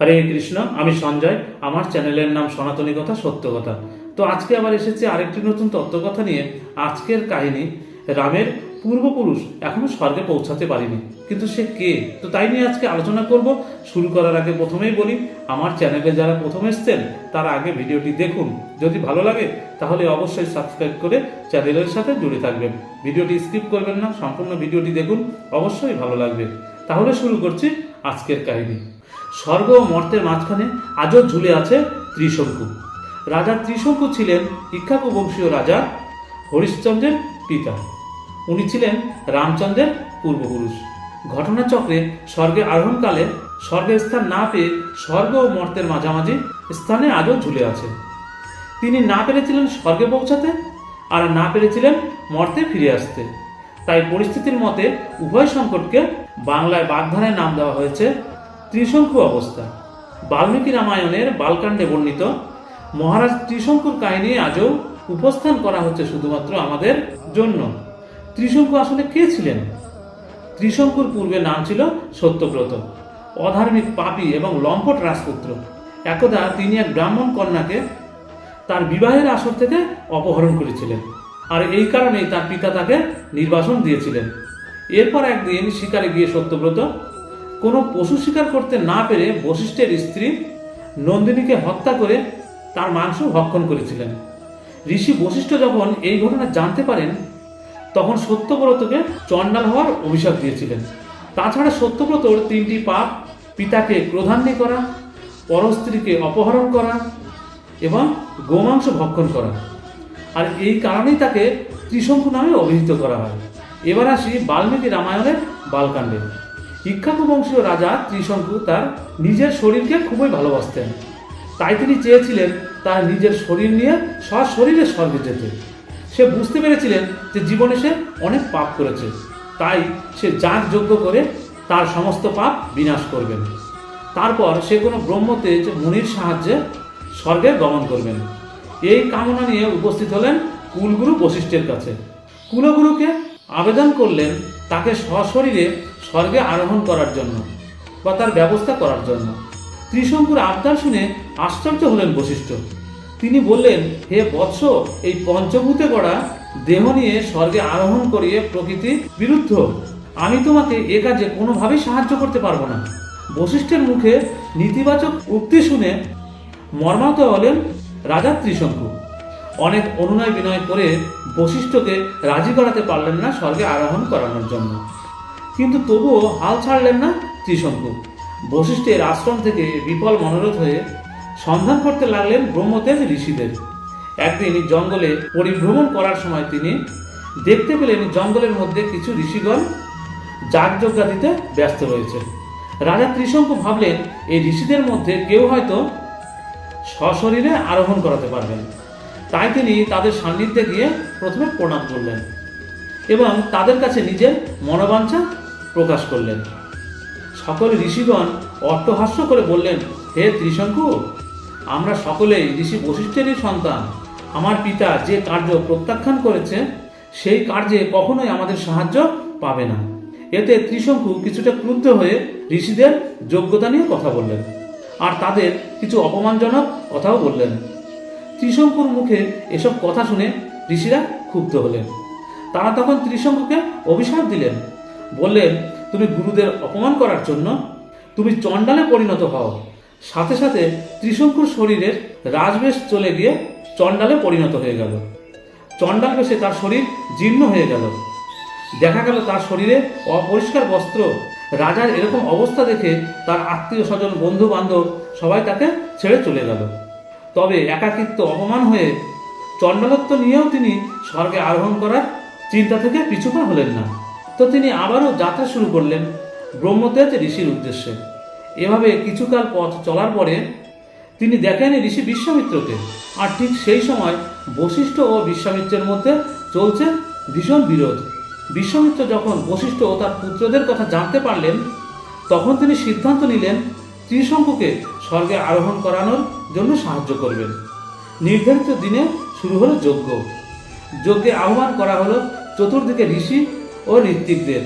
হরে কৃষ্ণ, আমি সঞ্জয়, আমার চ্যানেলের নাম সনাতনী কথা, সত্য কথা। তো আজকে আবার এসেছি আরেকটি নতুন তত্ত্বকথা নিয়ে আজকের কাহিনী, রামের পূর্বপুরুষ এখনও স্বর্গে পৌঁছাতে পারেনি, কিন্তু সে কে? তো তাই নিয়ে আজকে আলোচনা করব। শুরু করার আগে প্রথমেই বলি, আমার চ্যানেলে যারা প্রথম এসছেন, তারা আগে ভিডিওটি দেখুন। যদি ভালো লাগে, তাহলে অবশ্যই সাবস্ক্রাইব করে চ্যানেলের সাথে জুড়ে থাকবেন। ভিডিওটি স্কিপ করবেন না, সম্পূর্ণ ভিডিওটি দেখুন, অবশ্যই ভালো লাগবে। তাহলে শুরু করছি আজকের কাহিনী। স্বর্গ ও মর্তের মাঝখানে আজও ঝুলে আছে ত্রিশঙ্কু। রাজা ত্রিশঙ্কু ছিলেন ইক্ষাকু বংশীয় রাজা হরিশ্চন্দ্রের পিতা। উনি ছিলেন রামচন্দ্রের পূর্বপুরুষ। ঘটনাচক্রে স্বর্গে আরোহণকালে স্বর্গের স্থান না পেয়ে স্বর্গ ও মর্তের মাঝামাঝি স্থানে আজও ঝুলে আছে। তিনি না পেরেছিলেন স্বর্গে পৌঁছাতে আর না পেরেছিলেন মর্তে ফিরে আসতে। তাই পরিস্থিতির মতে উভয় সংকটকে বাংলায় বাগধারায় নাম দেওয়া হয়েছে ত্রিশঙ্কু অবস্থা। বাল্মীকি রামায়ণের বালকাণ্ডে বর্ণিত। মহারাজ ত্রিশঙ্কুর কাহিনী আজও উপস্থান করা হচ্ছে শুধুমাত্র আমাদের জন্য। ত্রিশঙ্কু আসলে কে ছিলেন? ত্রিশঙ্কুর পূর্বে নাম ছিল সত্যব্রত, অধার্মিক পাপী এবং লম্পট রাজপুত্র। একদা তিনি এক ব্রাহ্মণ কন্যাকে তার বিবাহের আসর থেকে অপহরণ করেছিলেন আর এই কারণেই তার পিতা তাকে নির্বাসন দিয়েছিলেন। এরপর একদিন শিকারে গিয়ে সত্যব্রত কোনো পশু শিকার করতে না পেরে বশিষ্ঠের স্ত্রী নন্দিনীকে হত্যা করে তার মাংস ভক্ষণ করেছিলেন। ঋষি বশিষ্ঠ যখন এই ঘটনা জানতে পারেন, তখন সত্যব্রতকে চণ্ডাল হওয়ার অভিশাপ দিয়েছিলেন। তাছাড়া সত্যব্রতর তিনটি পাপ পিতাকে ক্রোধান্নি করা, পরস্ত্রীকে অপহরণ করা এবং গোমাংস ভক্ষণ করা। আর এই কারণেই তাকে ত্রিশঙ্কু নামে অভিহিত করা হয়। এবার আসি বাল্মীকি রামায়ণের বালকাণ্ডে। ইক্ষাকু বংশীয় রাজা ত্রিশঙ্কু তার নিজের শরীরকে খুবই ভালোবাসতেন। তাই তিনি চেয়েছিলেন তার নিজের শরীর নিয়ে সশরীরে স্বর্গে যেতে। সে বুঝতে পেরেছিলেন যে জীবনে সে অনেক পাপ করেছে। তাই সে যাগ যজ্ঞ করে তার সমস্ত পাপ বিনাশ করবেন। তারপর সে কোনো ব্রহ্মতেজ মুনির সাহায্যে স্বর্গে গমন করবেন। এই কামনা নিয়ে উপস্থিত হলেন কুলগুরু বশিষ্ঠের কাছে। কুলগুরুকে আবেদন করলেন তাকে সশরীরে স্বর্গে আরোহণ করার জন্য বা তার ব্যবস্থা করার জন্য। ত্রিশঙ্কুর আবদার শুনে আশ্চর্য হলেন বশিষ্ঠ। তিনি বললেন, হে বৎস, এই পঞ্চভূতে গড়া দেহ নিয়ে স্বর্গে আরোহণ করিয়ে প্রকৃতি বিরুদ্ধ। আমি তোমাকে এ কাজে কোনোভাবেই সাহায্য করতে পারব না। বশিষ্ঠের মুখে নেতিবাচক উক্তি শুনে মর্মাহত হলেন রাজা ত্রিশঙ্কু। অনেক অনুনয় বিনয় করে বশিষ্ঠকে রাজি করাতে পারলেন না স্বর্গে আরোহণ করানোর জন্য। কিন্তু তবুও হাল ছাড়লেন না ত্রিশঙ্কু। বশিষ্ঠের আশ্রম থেকে বিপল মনোরথ হয়ে সন্ধান করতে লাগলেন ব্রহ্মতেজ ঋষিদের একদিন জঙ্গলে পরিভ্রমণ করার সময় তিনি দেখতে পেলেন জঙ্গলের মধ্যে কিছু ঋষিগণ যাগযজ্ঞা দিতে ব্যস্ত রয়েছে। রাজা ত্রিশঙ্কু ভাবলেন, এই ঋষিদের মধ্যে কেউ হয়তো সশরীরে আরোহণ করাতে পারবেন। তাই তিনি তাদের সান্নিধ্যে গিয়ে প্রথমে প্রণাম করলেন। এবং তাদের কাছে নিজের মনোবাঞ্ছা প্রকাশ করলেন। সকল ঋষিগণ অট্টহাস্য করে বললেন, হে ত্রিশঙ্কু, আমরা সকলেই ঋষি বশিষ্ঠেরই সন্তান। আমার পিতা যে কার্য প্রত্যাখ্যান করেছে, সেই কার্যে কখনোই আমাদের সাহায্য পাবে না। এতে ত্রিশঙ্কু কিছুটা ক্রুদ্ধ হয়ে ঋষিদের যোগ্যতা নিয়ে কথা বললেন আর তাদের কিছু অপমানজনক কথাও বললেন। ত্রিশঙ্কুর মুখে এসব কথা শুনে ঋষিরা ক্ষুব্ধ হলেন। তারা তখন ত্রিশঙ্কুকে অভিশাপ দিলেন। বললেন, তুমি গুরুদের অপমান করার জন্য তুমি চণ্ডালে পরিণত হও। সাথে সাথে ত্রিশঙ্কুর শরীরের রাজবেশ চলে গিয়ে চণ্ডালে পরিণত হয়ে গেল। চণ্ডাল বেশে তার শরীর জীর্ণ হয়ে গেল। দেখা গেল তার শরীরে অপরিষ্কার বস্ত্র। রাজার এরকম অবস্থা দেখে তার আত্মীয় স্বজন বন্ধু বান্ধব সবাই তাকে ছেড়ে চলে গেল। তবে একাকিত্ব অপমান হয়ে চণ্ডালত্ব নিয়েও তিনি স্বর্গে আরোহণ করার চিন্তা থেকে পিছুপা হলেন না। তো তিনি আবারও যাত্রা শুরু করলেন ব্রহ্মতেজ ঋষির উদ্দেশ্যে। এভাবে কিছুকাল পথ চলার পরে তিনি দেখেন ঋষি বিশ্বামিত্রকে। আর ঠিক সেই সময় বশিষ্ঠ ও বিশ্বামিত্রের মধ্যে চলছে ভীষণ বিরোধ। বিশ্বামিত্র যখন বশিষ্ঠ ও তার পুত্রদের কথা জানতে পারলেন, তখন তিনি সিদ্ধান্ত নিলেন ত্রিশঙ্কুকে স্বর্গে আরোহণ করানোর জন্য সাহায্য করবেন। নির্ধারিত দিনে শুরু হলো যজ্ঞ। যজ্ঞে আহ্বান করা হলো চতুর্দিকে ঋষি ও ঋত্বিকদের।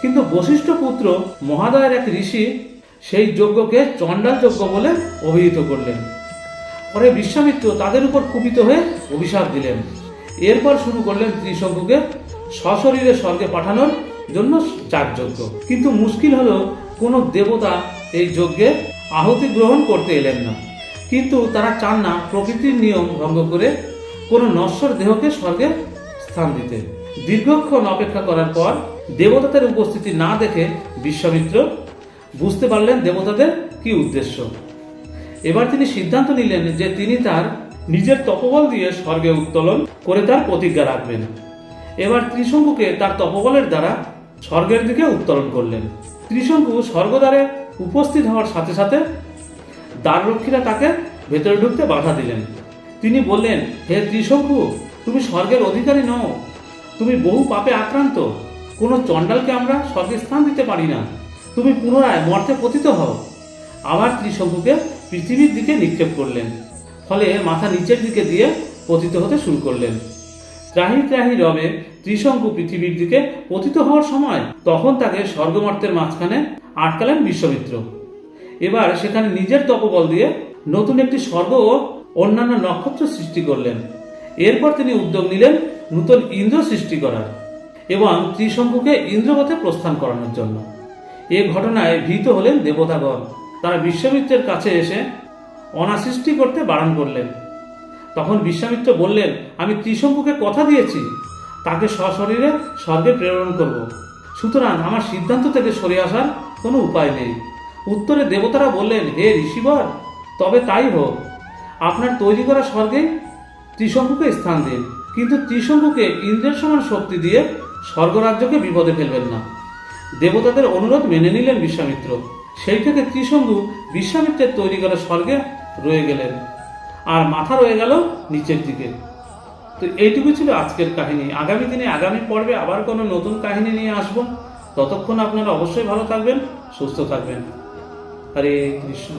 কিন্তু বশিষ্ঠ পুত্র মহাদয়ের এক ঋষি সেই যজ্ঞকে চণ্ডাল যজ্ঞ বলে অভিহিত করলেন। পরে বিশ্বামিত্র তাদের উপর কুপিত হয়ে অভিশাপ দিলেন। এরপর শুরু করলেন ত্রিশঙ্কুকে সশরীরে স্বর্গে পাঠানোর জন্য যাগযজ্ঞ। কিন্তু মুশকিল হলো কোনো দেবতা এই যজ্ঞে আহুতি গ্রহণ করতে এলেন না। কিন্তু তারা চান না প্রকৃতির নিয়ম ভঙ্গ করে কোনো নশ্বর দেহকে স্বর্গে স্থান দিতে। দীর্ঘক্ষণ অপেক্ষা করার পর দেবতাদের উপস্থিতি না দেখে বিশ্বামিত্র বুঝতে পারলেন দেবতাদের কি উদ্দেশ্য। এবার তিনি সিদ্ধান্ত নিলেন যে তিনি তার নিজের তপবল দিয়ে স্বর্গে উত্তোলন করে তার প্রতিজ্ঞা রাখবেন। এবার ত্রিশঙ্কুকে তার তপবলের দ্বারা স্বর্গের দিকে উত্তোলন করলেন। ত্রিশঙ্কু স্বর্গদ্বারে উপস্থিত হওয়ার সাথে সাথে দ্বাররক্ষীরা তাকে ভেতরে ঢুকতে বাধা দিলেন। তিনি বললেন, হে ত্রিশঙ্কু, তুমি স্বর্গের অধিকারী নও তুমি বহু পাপে আক্রান্ত। কোনো চণ্ডালকে আমরা স্বর্গে স্থান দিতে পারি না। তুমি পুনরায় মর্তে পতিত হও। আবার ত্রিশঙ্কুকে পৃথিবীর দিকে নিক্ষেপ করলেন। ফলে মাথা নিচের দিকে দিয়ে পতিত হতে শুরু করলেন। ত্রাহি ত্রাহি রবে ত্রিশঙ্কু পৃথিবীর দিকে পতিত হওয়ার সময় তখন তাকে স্বর্গমর্তের মাঝখানে আটকালেন বিশ্বমিত্র। এবার সেখানে নিজের তপবল দিয়ে নতুন একটি স্বর্গ ও অন্যান্য নক্ষত্র সৃষ্টি করলেন। এরপর তিনি উদ্যোগ নিলেন নূতন ইন্দ্র সৃষ্টি করার এবং ত্রিশঙ্কুকে ইন্দ্রপথে প্রস্থান করানোর জন্য। এ ঘটনায় ভীত হলেন দেবতাগণ। তারা বিশ্বামিত্রের কাছে এসে অনাসৃষ্টি করতে বারণ করলেন। তখন বিশ্বামিত্র বললেন, আমি ত্রিশঙ্কুকে কথা দিয়েছি। তাকে সশরীরে স্বর্গে প্রেরণ করব। সুতরাং আমার সিদ্ধান্ত থেকে সরে আসার কোনো উপায় নেই। উত্তরে দেবতারা বললেন, হে ঋষিবর, তবে তাই হোক। আপনার তৈরি করা স্বর্গে ত্রিশঙ্কুকে স্থান দিন। কিন্তু ত্রিশঙ্কুকে ইন্দ্রের সমান শক্তি দিয়ে স্বর্গরাজ্যকে বিপদে ফেলবেন না। দেবতাদের অনুরোধ মেনে নিলেন বিশ্বামিত্র। সেই থেকে ত্রিশঙ্কু বিশ্বামিত্রের তৈরি করা স্বর্গে রয়ে গেলেন। আর মাথা রয়ে গেল নিচের দিকে। তো এইটুকু ছিল আজকের কাহিনী। আগামী দিনে আগামী পর্বে আবার কোনো নতুন কাহিনী নিয়ে আসব। ততক্ষণ আপনারা অবশ্যই ভালো থাকবেন, সুস্থ থাকবেন। হরে কৃষ্ণ।